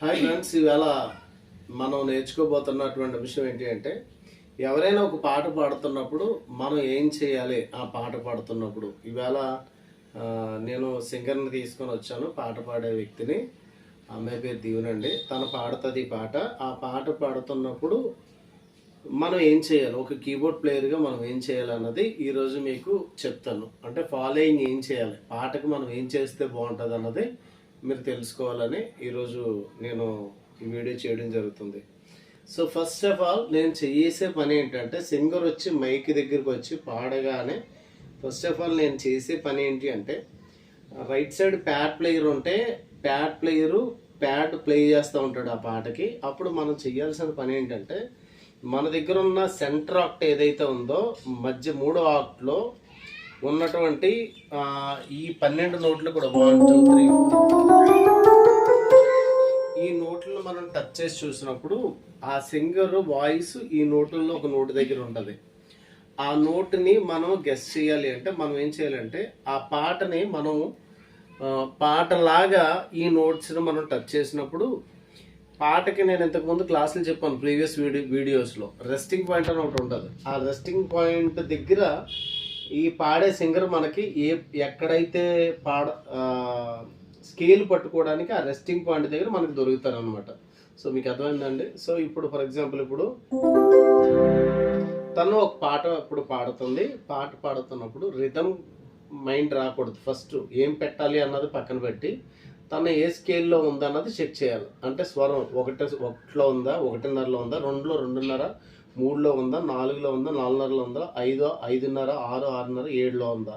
Hi friends ఈవేళ మనం నేర్చుకోబోతున్నటువంటి విషయం ఏంటి అంటే ఎవరైనా ఒక పాట పాడుతున్నప్పుడు మనం ఏం చేయాలి ఆ పాట పాడుతున్నప్పుడు. ఈవేళ నేను సింగర్ని తీసుకొని వచ్చాను పాట పాడే వ్యక్తిని. అమ్మాయి పేరు దీవునండి తను పాడుతుంది ఈ పాట. ఆ పాట పాడుతున్నప్పుడు మనం ఏం చేయాలి? ఒక కీబోర్డ్ ప్లేయర్గా మనం ఏం చేయాలి అన్నది ఈరోజు మీకు చెప్తాను. అంటే ఫాలోయింగ్ ఏం చేయాలి? పాటకు మనం ఏం చేస్తే బాగుంటుంది అన్నది మీరు తెలుసుకోవాలని ఈరోజు నేను ఈ వీడియో చేయడం జరుగుతుంది. సో ఫస్ట్ ఆఫ్ ఆల్ నేను చేసే పని ఏంటంటే సింగర్ వచ్చి మైక్ దగ్గరికి వచ్చి పాడగానే ఫస్ట్ ఆఫ్ ఆల్ నేను చేసే పని ఏంటి అంటే రైట్ సైడ్ ప్యాడ్ ప్లేయర్ ఉంటే ప్యాడ్ ప్లేయరు ప్యాడ్ ప్లే చేస్తూ ఉంటాడు ఆ పాటకి. అప్పుడు మనం చేయాల్సిన పని ఏంటంటే మన దగ్గర ఉన్న సెంటర్ ఆక్ట్ ఏదైతే ఉందో మధ్య మూడో ఆక్ట్లో ఉన్నటువంటి ఈ పన్నెండు నోట్లు కూడా వన్ టూ త్రీ ఈ నోట్లను మనం టచ్ చేసి చూసినప్పుడు ఆ సింగర్ వాయిస్ ఈ నోట్లలో ఒక నోటు దగ్గర ఉంటుంది. ఆ నోటుని మనం గెస్ చేయాలి అంటే మనం ఏం చేయాలంటే ఆ పాటని మనం పాటలాగా ఈ నోట్స్ని మనం టచ్ చేసినప్పుడు పాటకి నేను ఇంతకుముందు క్లాసులు చెప్పాను ప్రీవియస్ వీడియో వీడియోస్లో. రెస్టింగ్ పాయింట్ అని ఒకటి ఉంటుంది. ఆ రెస్టింగ్ పాయింట్ దగ్గర ఈ పాడే సింగర్ మనకి ఏ ఎక్కడైతే పాడ స్కేల్ పట్టుకోవడానికి ఆ రెస్టింగ్ పాయింట్ దగ్గర మనకి దొరుకుతారు అనమాట సో మీకు అర్థమైందండి? సో ఇప్పుడు ఫర్ ఎగ్జాంపుల్ ఇప్పుడు తను ఒక పాట ఇప్పుడు పాడుతుంది. పాట పాడుతున్నప్పుడు రిథమ్ మైండ్ రాకూడదు. ఫస్ట్ ఏం పెట్టాలి అన్నది పక్కన పెట్టి తను ఏ స్కేల్లో ఉందన్నది చెక్ చేయాలి. అంటే స్వరం ఒకటి ఒకటిలో ఉందా ఒకటిన్నరలో ఉందా రెండులో రెండున్నర మూడులో ఉందా? నాలుగులో ఉందా? నాలుగున్నరలో ఉందా? ఐదో ఐదున్నర ఆరు ఆరున్నర ఏడులో ఉందా?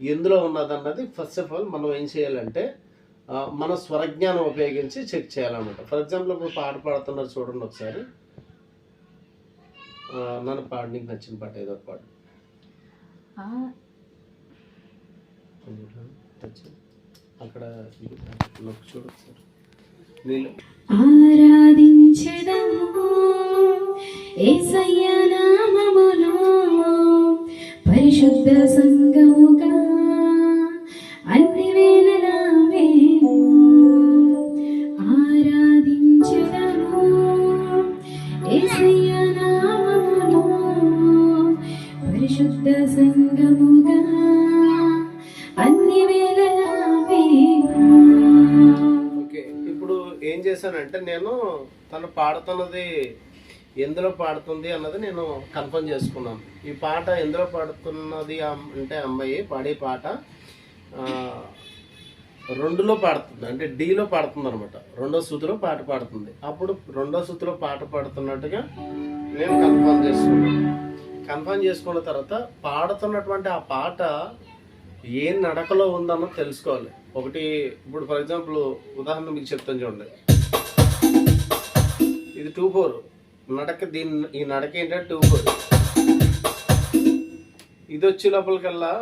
ఎందులో ఉన్నదన్నది ఫస్ట్ ఆఫ్ ఆల్ మనం ఏం చేయాలంటే మన స్వరజ్ఞానం ఉపయోగించి చెక్ చేయాలన్నమాట. ఫర్ ఎగ్జాంపుల్ ఇప్పుడు పాట పాడుతున్నారు చూడండి ఒకసారి. నన్ను పాడు నీకు నచ్చిన పాట ఏదో పాడు. టచ్. అక్కడ చూడు ఒకసారి. నీళ్ళు. ఆరాధించెదము ఏసయ్య నామములో పరిశుద్ధ సంగముగా అన్ని వేళలా మేము ఆరాధించదము. ఏసయ్య నామములో పరిశుద్ధ సంగముగా అన్ని వేళ చేశానంటే నేను తను పాడుతున్నది ఎందులో పాడుతుంది అన్నది నేను కన్ఫర్మ్ చేసుకున్నాను. ఈ పాట ఎందులో పాడుతున్నది అంటే అమ్మాయి పాడే పాట రెండులో పాడుతుంది. అంటే డీలో పాడుతుంది అనమాట రెండో శృతిలో పాట పాడుతుంది. అప్పుడు రెండో శృతిలో పాట పాడుతున్నట్టుగా నేను కన్ఫర్మ్ చేసుకున్నాను. కన్ఫర్మ్ చేసుకున్న తర్వాత పాడుతున్నటువంటి ఆ పాట ఏ నడకలో ఉందన్నది తెలుసుకోవాలి. ఒకటి ఇప్పుడు ఫర్ ఎగ్జాంపుల్ ఉదాహరణ మీకు చెప్తాను చూడండి. ఇది టూ ఫోర్ నడక దీని ఈ నడక ఏంటంటే టూ ఫోర్ ఇది వచ్చే లోపలికల్లా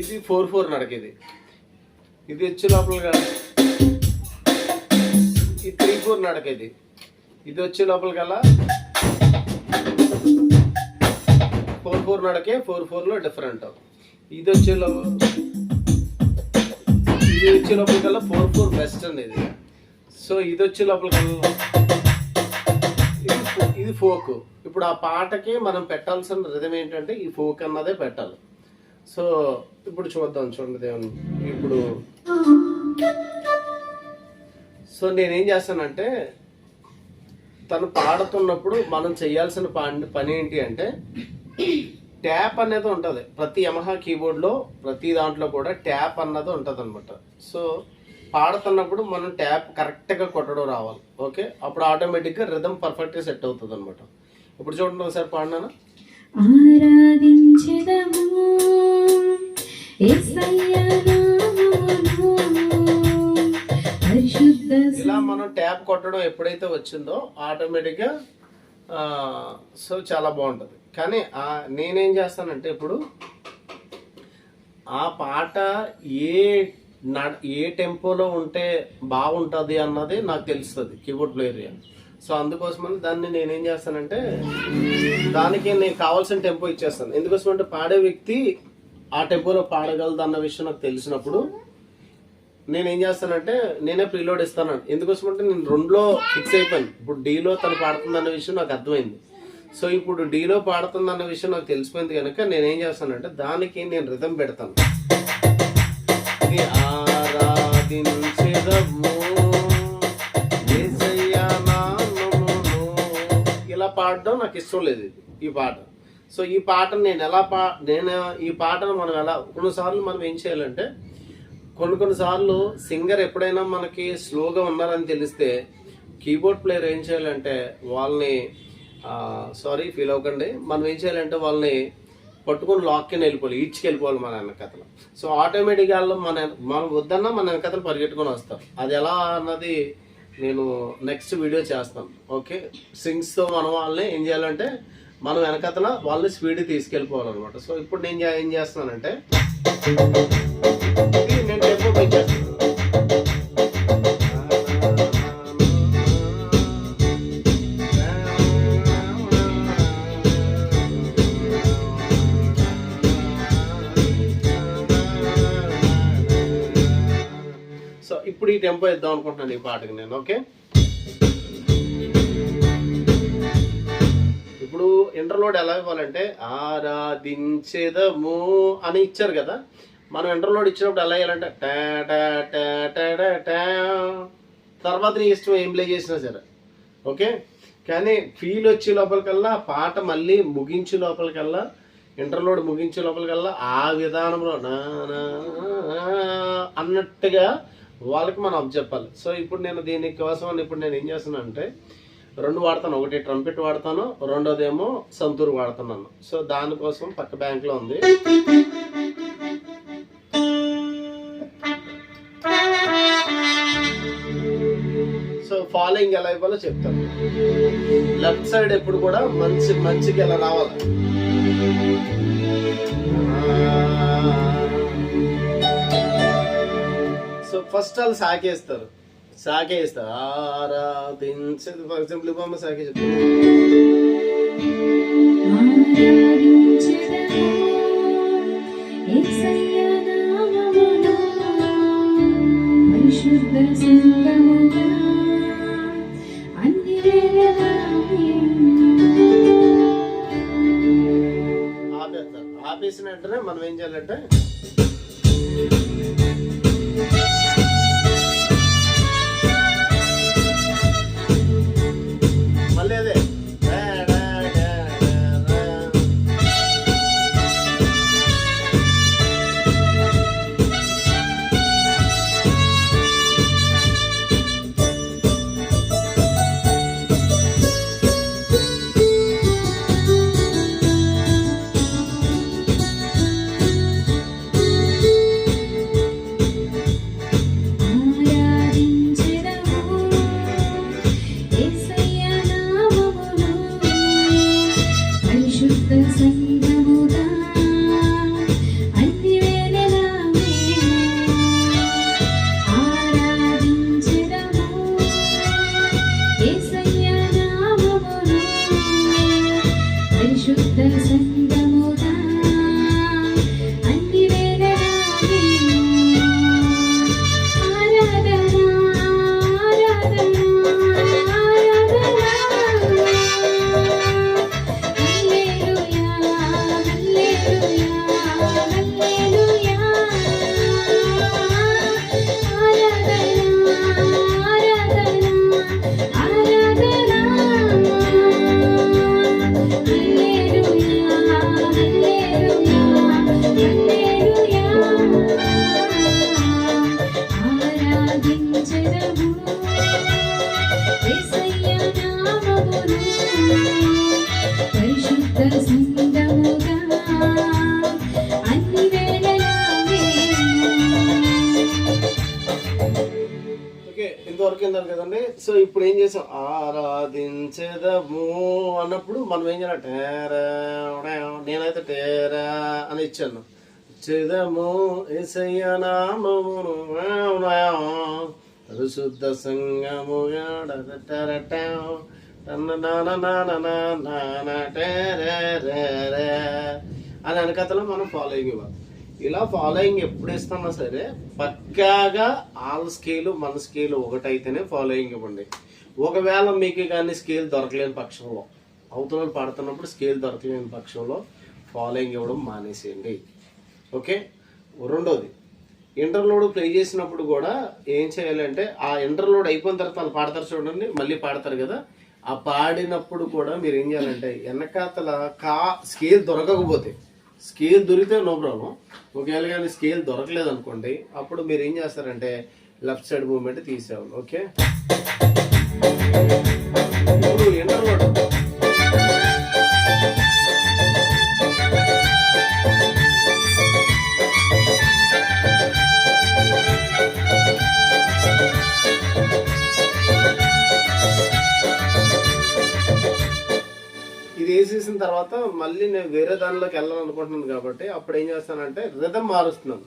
ఇది- ఫోర్ ఫోర్ నడక ఇది. ఇది వచ్చే లోపలిగా ఇది త్రీ ఫోర్ నడక ఇది. ఇది వచ్చే లోపలికల్లా ఫోర్ ఫోర్ నడకే ఫోర్ ఫోర్లో డిఫరెంట్ ఇది వచ్చే లోపల ఇది వచ్చే లోపలికల్లా ఫోర్ ఫోర్ బెస్ట్ అండి ఇది. సో ఇది వచ్చే లోపలికల్లా ఇది ఫోక్. ఇప్పుడు ఆ పాటకి మనం పెట్టాల్సిన రిధం ఏంటంటే ఈ ఫోక్ అన్నదే పెట్టాలి. సో ఇప్పుడు చూద్దాం చూడండి దేవుని. ఇప్పుడు సో నేనేం చేస్తానంటే తను పాడుతున్నప్పుడు మనం చేయాల్సిన పని ఏంటి అంటే ట్యాప్ అనేది ఉంటుంది. ప్రతి యమహా కీబోర్డ్లో ప్రతి దాంట్లో కూడా ట్యాప్ అన్నది ఉంటుంది అనమాట సో పాడుతున్నప్పుడు మనం ట్యాప్ కరెక్ట్గా కొట్టడం రావాలి. ఓకే అప్పుడు ఆటోమేటిక్గా రిథమ్ పర్ఫెక్ట్గా సెట్ అవుతుంది అనమాట ఇప్పుడు చూడండి ఒకసారి పాడినానా? ఆరాధించెదము పరిశుద్ధ ఇలా మనం ట్యాప్ కొట్టడం ఎప్పుడైతే వచ్చిందో ఆటోమేటిక్గా సో చాలా బాగుంటుంది. కానీ ఆ నేనేం చేస్తానంటే ఇప్పుడు ఆ పాట ఏ నా ఏ టెంపోలో ఉంటే బాగుంటుంది అన్నది నాకు తెలుస్తుంది కీబోర్డ్ ప్లేయర్ సో అందుకోసమని దాన్ని నేనేం చేస్తానంటే దానికి నేను కావాల్సిన టెంపో ఇచ్చేస్తాను. ఎందుకోసం అంటే పాడే వ్యక్తి ఆ టెంపోలో పాడగలదు అన్న విషయం నాకు తెలిసినప్పుడు నేను ఏం చేస్తానంటే నేనే ప్రీలోడ్ ఇస్తాను. ఎందుకోసం అంటే నేను రెండులో ఫిక్స్ అయిపోయాను. ఇప్పుడు డీలో తను పాడుతుంది అన్న విషయం నాకు అర్థమైంది. సో ఇప్పుడు డీలో పాడుతుందన్న విషయం నాకు తెలిసిపోయింది కనుక నేను ఏం చేస్తానంటే దానికి నేను రిథం పెడతాను. ఇది ఆరాధించెదము, ఇలా పాడడం నాకు ఇష్టం లేదు ఇది, ఈ పాట. సో ఈ పాటను నేను ఎలా పా నేను ఈ పాటను మనం ఎలా కొన్నిసార్లు మనం ఏం చేయాలంటే కొన్ని కొన్నిసార్లు సింగర్ ఎప్పుడైనా మనకి స్లోగా ఉన్నారని తెలిస్తే కీబోర్డ్ ప్లేయర్ ఏం చేయాలంటే వాళ్ళని సారీ ఫీల్ అవ్వకండి. మనం ఏం చేయాలంటే వాళ్ళని పట్టుకొని లాక్కి వెళ్ళిపోవాలి ఈడ్చుకి వెళ్ళిపోవాలి మన వెనకతలు. సో ఆటోమేటిక్గా వాళ్ళు మన మనం వద్దన్నా మన వెనకథలు పరిగెట్టుకొని వస్తాం అది ఎలా అన్నది నేను నెక్స్ట్ వీడియో చేస్తాను. ఓకే? సింగ్స్తో మనం వాళ్ళని ఏం చేయాలంటే మనం వెనకతల వాళ్ళని స్పీడ్ తీసుకెళ్ళిపోవాలన్నమాట. సో ఇప్పుడు నేను ఏం చేస్తున్నానంటే నేను టెంపో పెంచేస్తాను సో ఇప్పుడు ఈ టెంపో ఇద్దాం అనుకుంటున్నాను ఈ పాటకి నేను ఓకే? ఇప్పుడు ఇంటర్లోడ్ ఎలా ఇవ్వాలంటే ఆరాధించేదము అని ఇచ్చారు కదా. మనం ఇంటర్లోడ్ ఇచ్చినప్పుడు ఎలా ఇవ్వాలంటే టా టా తర్వాత నీ ఇష్టం ఏం ప్లే చేసినా సరే ఓకే? కానీ ఫీల్ వచ్చే లోపలికల్లా పాట మళ్ళీ ముగించే లోపలికల్లా ఇంటర్లోడ్ ముగించే లోపలికల్లా ఆ విధానంలో నా నా అన్నట్టుగా వాళ్ళకి మనం అప్ చెప్పాలి. సో ఇప్పుడు నేను దీనికోసం ఇప్పుడు నేను ఏం చేస్తున్నానంటే రెండు వాడతాను. ఒకటి ట్రంపెట్ వాడతాను రెండోదేమో సంతూర్ వాడుతున్నాను సో దానికోసం పక్క బ్యాంక్లో ఉంది. సో ఫాలోయింగ్ ఎలా ఇవ్వాలో చెప్తాను. లెఫ్ట్ సైడ్ ఎప్పుడు కూడా మంచి మంచికి ఎలా రావాలి? ఫస్ట్ వాళ్ళు సాకేస్తారు సాకేస్తారు ఆరాధించేది ఫర్ ఎగ్జాంపుల్ ఇవ్వమ్మ సాకే ఆపేస్తారు. ఆపేసిన వెంటనే మనం ఏం చేయాలంటే పరిశుద్ధ సంగము అని వెనకతలో మనం ఫాలోయింగ్ ఇవ్వాలి. ఇలా ఫాలోయింగ్ ఎప్పుడు ఇస్తున్నా సరే పక్కాగా ఆల్ స్కేలు మన స్కేలు ఒకటైతేనే ఫాలోయింగ్ ఇవ్వండి. ఒకవేళ మీకు కానీ స్కేల్ దొరకలేని పక్షంలో అవతల పడుతున్నప్పుడు పాడుతున్నప్పుడు స్కేల్ దొరకలేని పక్షంలో ఫాలోయింగ్ ఇవ్వడం మానేసేయండి. ఓకే రెండోది ఇంటర్లోడ్ ప్లే చేసినప్పుడు కూడా ఏం చేయాలంటే ఆ ఇంటర్లోడ్ అయిపోయిన తర్వాత వాళ్ళు పాడతారు చూడండి మళ్ళీ పాడతారు కదా. ఆ పాడినప్పుడు కూడా మీరు ఏం చేయాలంటే వెనకాతల కా స్కేల్ దొరకకపోతే స్కేల్ దొరికితే నో ప్రాబ్లం. ఒకవేళ కానీ స్కేల్ దొరకలేదు అనుకోండి అప్పుడు మీరు ఏం చేస్తారంటే లెఫ్ట్ సైడ్ మూమెంట్ తీసేవాళ్ళు ఓకే? ఇప్పుడు ఇంటర్లోడ్. ఇది తర్వాత మళ్ళీ నేను వేరే దానిలోకి వెళ్ళాలనుకుంటున్నాను కాబట్టి అప్పుడు ఏం చేస్తానంటే రిధం మారుస్తున్నాను.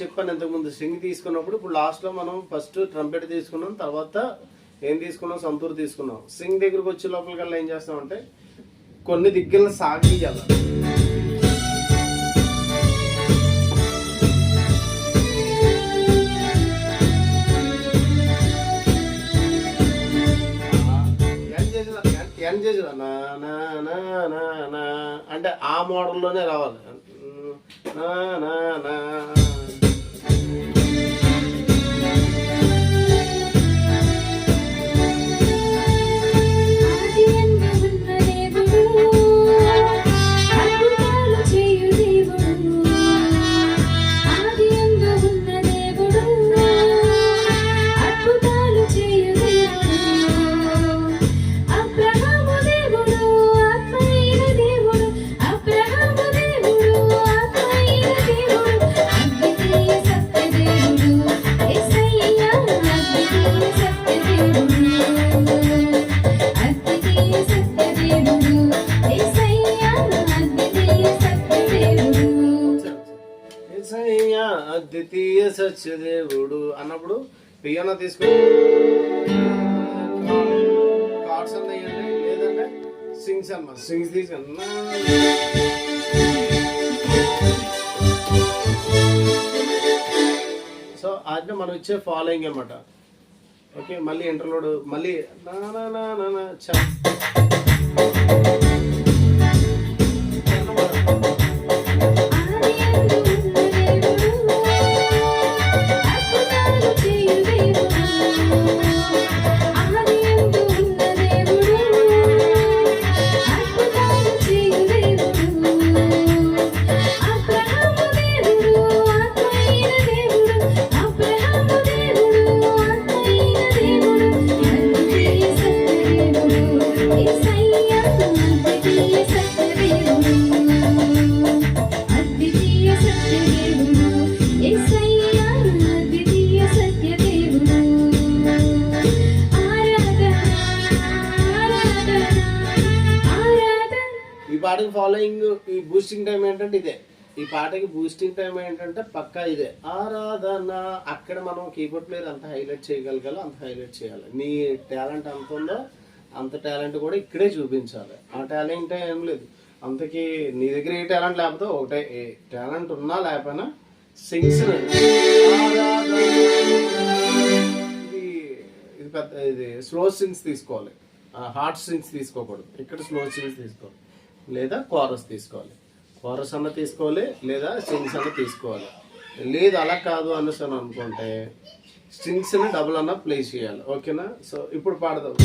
చెప్పాను ఇంతకుముందు. సింగ్ తీసుకున్నప్పుడు ఇప్పుడు లాస్ట్లో మనం ఫస్ట్ ట్రంపెట్ తీసుకున్నాం తర్వాత ఏం తీసుకున్నాం? సంతూర్ తీసుకున్నాం. సింగ్ దగ్గరకు వచ్చే లోపలికల్లా ఏం చేస్తామంటే కొన్ని దిక్కులను సాగియాలి ఎన్ చేసి నా నా నా నా నా అంటే ఆ మోడల్లోనే రావాలి. నా నా నా. అద్వితీయ సత్యదేవుడు అన్నప్పుడు పియానో తీసుకుని కార్డ్స్ అన్నాయండి లేదంటే సింగ్స్ అన్నమాట. సింగ్స్ తీసుకున్నా సో అది మనం ఇచ్చే ఫాలోయింగ్ అనమాట ఓకే మళ్ళీ ఇంటర్లోడ్ మళ్ళీ నా నా నా నా పాటకి బూస్టింగ్ టైం ఏంటంటే పక్కా ఇదే. ఆరాధన అక్కడ మనం కీబోర్డ్ ప్లేయర్ అంత హైలైట్ చేయగలగాలో అంత హైలైట్ చేయాలి. నీ టాలెంట్ ఎంత ఉందో అంత టాలెంట్ కూడా ఇక్కడే చూపించాలి. ఆ టాలెంట్ ఏం లేదు. అంతకి నీ దగ్గర ఏ టాలెంట్ లేకపోతే ఒకటే ఏ టాలెంట్ ఉన్నా లేకపోయినా సింగ్స్ ఇది ఇది పెద్ద ఇది స్లో సింగ్స్ తీసుకోవాలి. హార్ట్ సింగ్స్ తీసుకోకూడదు. ఇక్కడ స్లో సింగ్స్ తీసుకోవాలి. లేదా కోరస్ తీసుకోవాలి. కోరస్ అన్న తీసుకోవాలి లేదా స్ట్రింగ్స్ అన్న తీసుకోవాలి. లేదు అలా కాదు అనేసి అని అనుకుంటే స్ట్రింగ్స్ని డబుల్ అన్న ప్లే చేయాలి. ఓకేనా? సో ఇప్పుడు పాడదాం.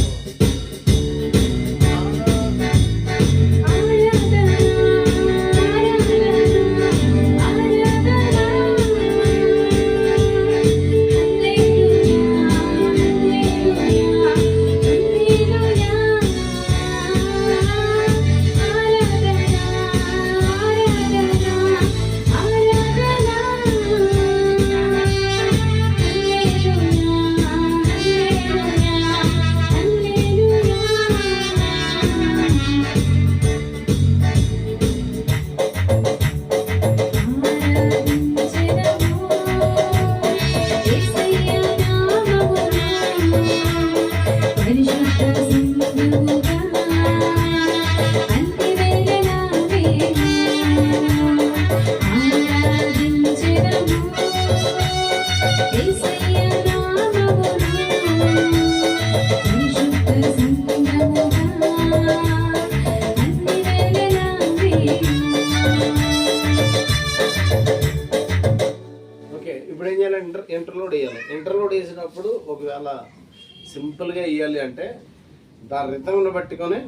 దాని రితంను పట్టుకొని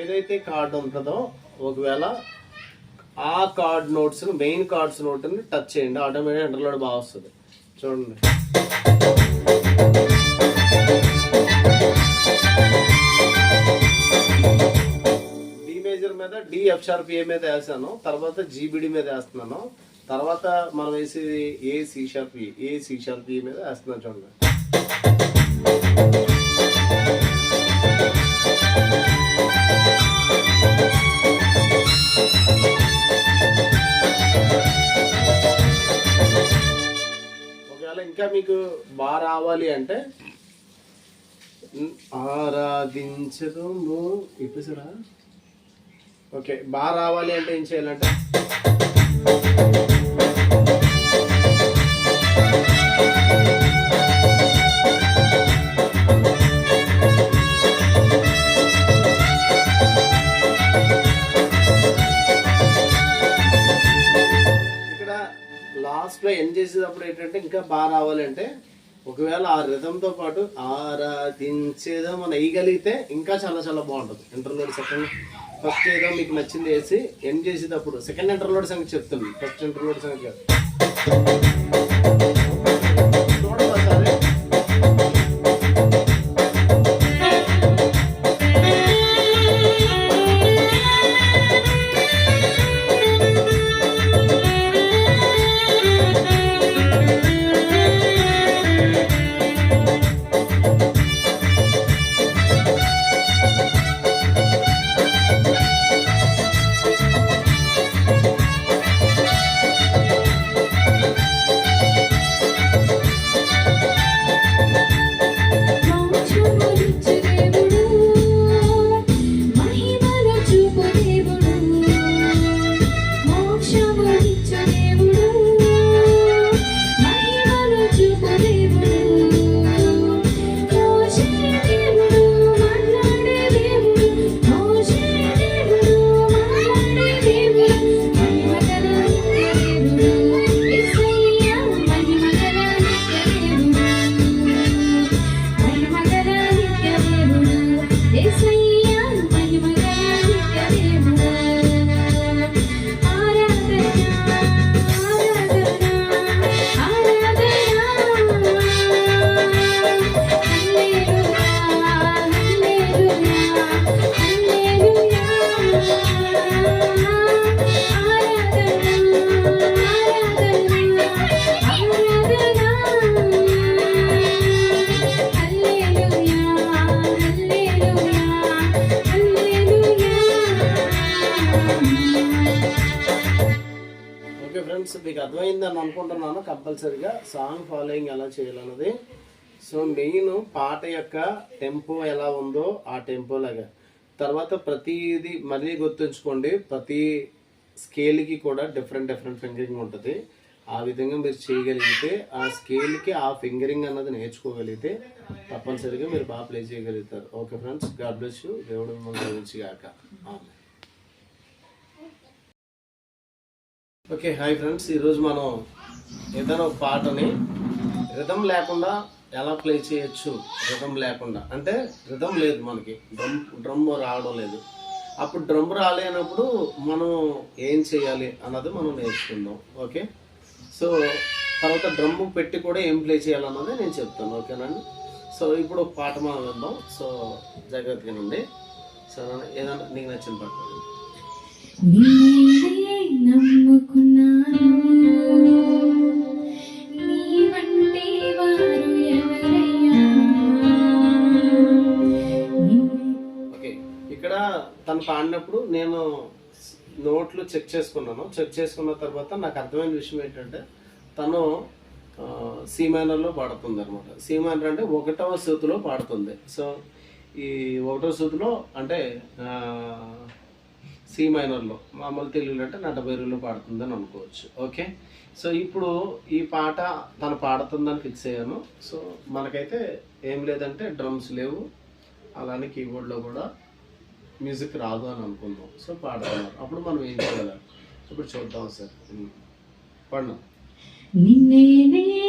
ఏదైతే కార్డు ఉంటుందో ఒకవేళ ఆ కార్డ్ నోట్స్ మెయిన్ కార్డ్స్ నోట్ని టచ్ చేయండి ఆటోమేటిక్ అండర్లోడ్ బాగా వస్తుంది. చూడండి. డి మేజర్ మీద డి ఎఫ్ మీద వేసాను. తర్వాత జీబీడి మీద వేస్తున్నాను. తర్వాత మనం వేసేది A C sharp A C sharp మీద వేస్తున్నాను చూడండి. ఇంకా మీకు బాగా రావాలి అంటే ఆరాధించదము. ఇప్పుసరా ఓకే బాగా రావాలి అంటే ఏం చేయాలంటే లాస్ట్లో ఎండ్ చేసేటప్పుడు ఏంటంటే ఇంకా బాగా రావాలంటే ఒకవేళ ఆ రిథంతో పాటు ఆరాధించేదో మనం వేయగలిగితే ఇంకా చాలా చాలా బాగుంటుంది. ఇంటర్లోడ్ సెకండ్ ఫస్ట్ ఏదో మీకు నచ్చింది వేసి ఎండ్ చేసేటప్పుడు సెకండ్ ఇంటర్లోడ్ సంగతి చెప్తుంది ఫస్ట్ ఇంటర్లోడ్ సంగతి కాదు. చేద్దాం అనుకుంటున్నాను కంపల్సరీగా. సాంగ్ ఫాలోయింగ్ ఎలా చేయాలన్నది. సో మెయిన్ పాట యొక్క టెంపో ఎలా ఉందో ఆ టెంపో లాగా. తర్వాత ప్రతిది మళ్ళీ గుర్తుంచుకోండి. ప్రతి స్కేల్కి కూడా డిఫరెంట్ డిఫరెంట్ ఫింగరింగ్ ఉంటుంది. ఆ విధంగా మీరు చేయగలిగితే ఆ స్కేల్కి ఆ ఫింగరింగ్ అన్నది నేర్చుకోగలిగితే తప్పనిసరిగా మీరు బాగా ప్లే చేయగలుగుతారు. Okay friends God bless you దేవుడు మిమ్మల్ని గురించి కాక ఓకే హాయ్ ఫ్రెండ్స్. ఈరోజు మనం ఏదైనా ఒక పాటని రిధం లేకుండా ఎలా ప్లే చేయొచ్చు? రిధం లేకుండా. అంటే రిధం లేదు మనకి. డ్రమ్ డ్రమ్ రావడం లేదు. అప్పుడు డ్రమ్ రాలేనప్పుడు మనం ఏం చేయాలి అన్నది మనం నేర్చుకుందాం. ఓకే? సో తర్వాత డ్రమ్ పెట్టి కూడా ఏం ప్లే చేయాలన్నది నేను చెప్తాను. ఓకేనండి? సో ఇప్పుడు ఒక పాట మనం విందాం. సో జాగ్రత్తగానండి. సో ఏదైనా నీకు నచ్చిన పాట. నమ్ముకున్నాను. వారు ఎవరయ్యా? ఓకే ఇక్కడ తను పాడినప్పుడు నేను నోట్లు చెక్ చేసుకున్నాను. చెక్ చేసుకున్న తర్వాత నాకు అర్థమైన విషయం ఏంటంటే తను సి మైనర్లో పాడుతుంది అనమాట సి మైనర్ అంటే ఒకటవ సూతిలో పాడుతుంది. సో ఈ ఒకటవ సూతిలో అంటే సి మైనర్లో. మామూలు తెలుగులో అంటే నటబైరులో పాడుతుందని అనుకోవచ్చు. ఓకే? సో ఇప్పుడు ఈ పాట తను పాడుతుందని ఫిక్స్ అయ్యాను. సో మనకైతే ఏం లేదంటే డ్రమ్స్ లేవు. అలానే కీబోర్డ్లో కూడా మ్యూజిక్ రాదు అని అనుకుందాం. సో పాడుతున్నారు. అప్పుడు మనం ఏం చేయాలి? ఇప్పుడు చూద్దాం సార్. పడినాం? నిన్నేనే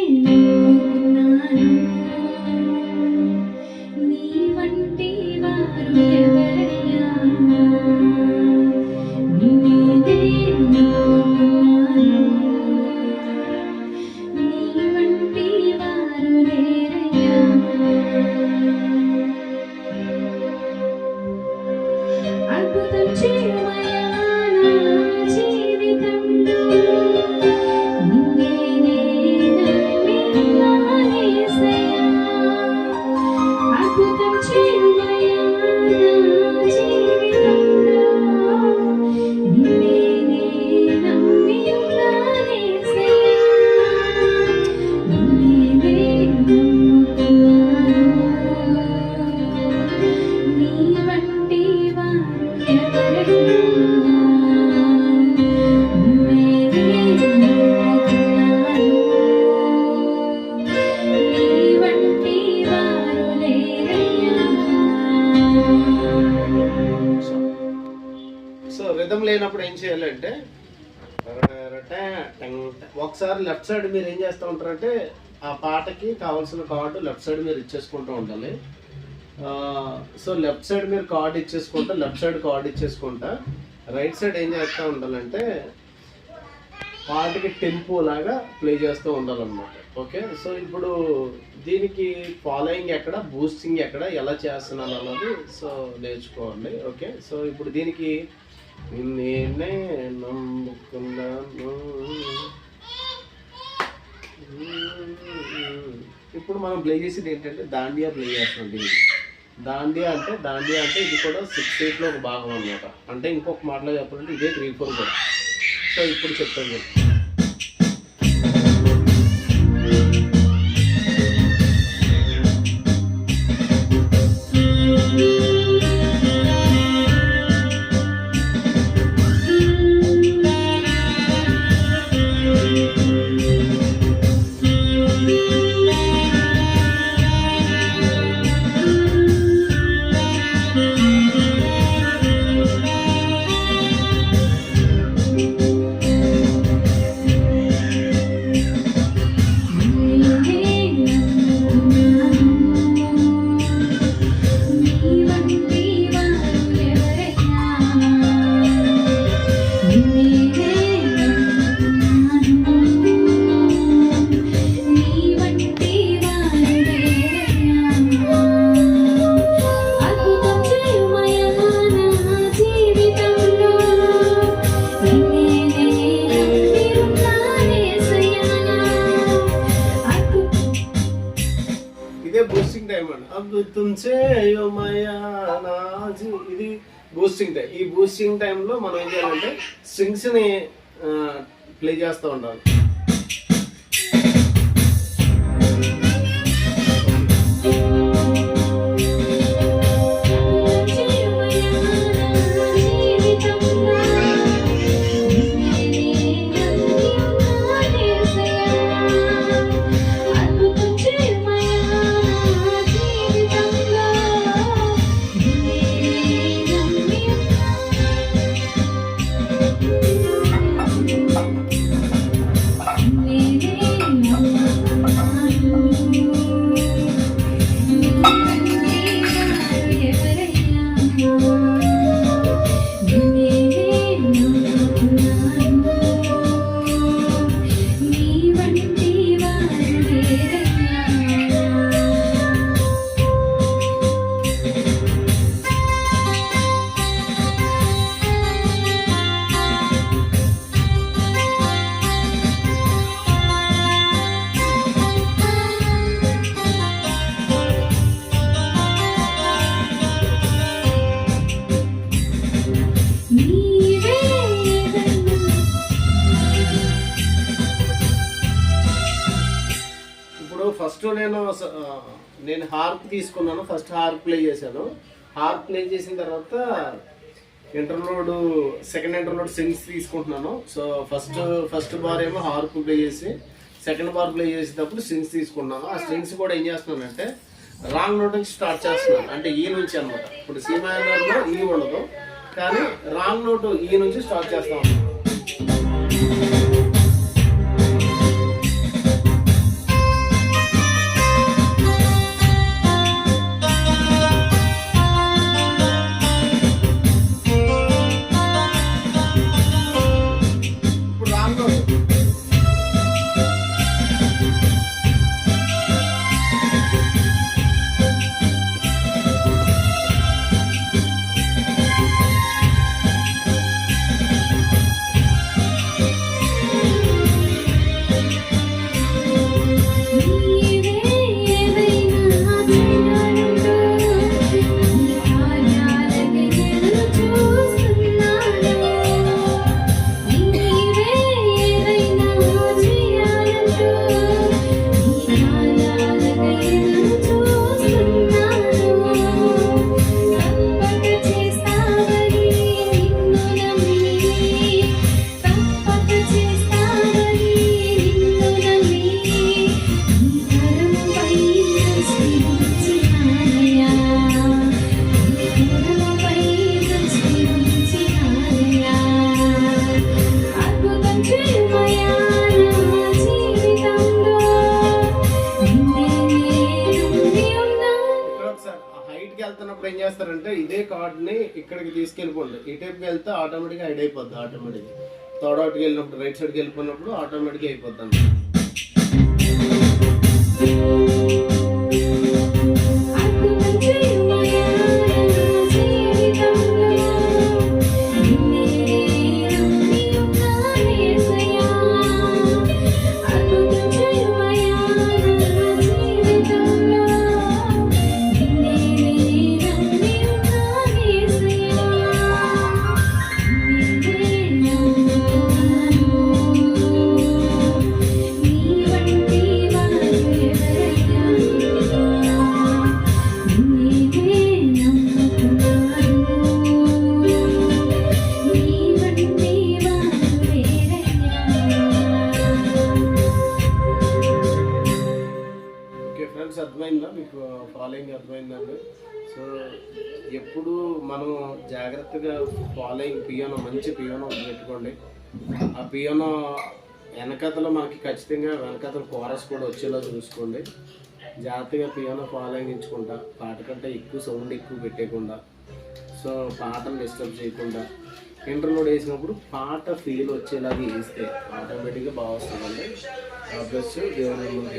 లెఫ్ట్ సైడ్ మీరు ఏం చేస్తూ ఉంటారంటే ఆ పాటకి కావాల్సిన కార్డు లెఫ్ట్ సైడ్ మీరు ఇచ్చేసుకుంటూ ఉండాలి. సో లెఫ్ట్ సైడ్ మీరు కార్డు ఇచ్చేసుకుంటా లెఫ్ట్ సైడ్ కార్డు ఇచ్చేసుకుంటా రైట్ సైడ్ ఏం చేస్తూ ఉండాలంటే పాటకి టెంపో లాగా ప్లే చేస్తూ ఉండాలన్నమాట. ఓకే? సో ఇప్పుడు దీనికి ఫాలోయింగ్ ఎక్కడ బూస్టింగ్ ఎక్కడ ఎలా చేస్తున్నాను అన్నది సో నేర్చుకోవాలి ఓకే? సో ఇప్పుడు దీనికి నేనే నమ్ముకున్నాను. ఇప్పుడు మనం ప్లే చేసేది ఏంటంటే దాండియా ప్లే చేస్తున్నాం దీనికి దాండియా అంటే దాండియా అంటే ఇది కూడా సిక్స్ ఎయిట్లో ఒక భాగం అనమాట అంటే ఇంకొక మాటలో చెప్పాలంటే ఇదే త్రీ ఫోర్ కూడా. సో ఇప్పుడు చెప్తాను చేస్తూ ఉండాలి. నేను హార్ప్ తీసుకున్నాను ఫస్ట్ హార్ప్ ప్లే చేశాను. హార్ప్ ప్లే చేసిన తర్వాత ఇంటర్లోడ్ సెకండ్ ఇంటర్లోడ్ సింగ్స్ తీసుకుంటున్నాను. సో ఫస్ట్ ఫస్ట్ బార్ ఏమో హార్ప్ ప్లే చేసి సెకండ్ బార్ ప్లే చేసేటప్పుడు సింగ్స్ తీసుకున్నాను ఆ సింగ్స్ కూడా ఏం చేస్తున్నానంటే రాంగ్ నోట్ నుంచి స్టార్ట్ చేస్తున్నాను. అంటే ఈ నుంచి అనమాట ఇప్పుడు సి మైనర్లో ఈ ఉండదు. కానీ రాంగ్ నోట్ ఈ నుంచి స్టార్ట్ చేస్తాను తీసుకెళ్ళిపోండి వెళ్తే ఆటోమేటిక్గా హైడ్ అయిపోద్ది ఆటోమేటిక్గా థర్డ్ అవుట్కి వెళ్ళినప్పుడు రైట్ సైడ్కి వెళ్ళిపోయినప్పుడు ఆటోమేటిక్గా అయిపోద్ది వెనకతలో మనకి ఖచ్చితంగా వెనకతల కోరస్ కూడా వచ్చేలా చూసుకోండి. జాగ్రత్తగా పియోనో ఫాలోయించుకుంటా పాట కంటే ఎక్కువ సౌండ్ ఎక్కువ పెట్టేయకుండా. సో పాటను డిస్టర్బ్ చేయకుండా. ఇంటర్లోడ్ వేసినప్పుడు పాట ఫీల్ వచ్చేలాగా వేస్తే ఆటోమేటిక్గా బాగా వస్తుందండి. ఆ ప్లస్ దేవుని ముందు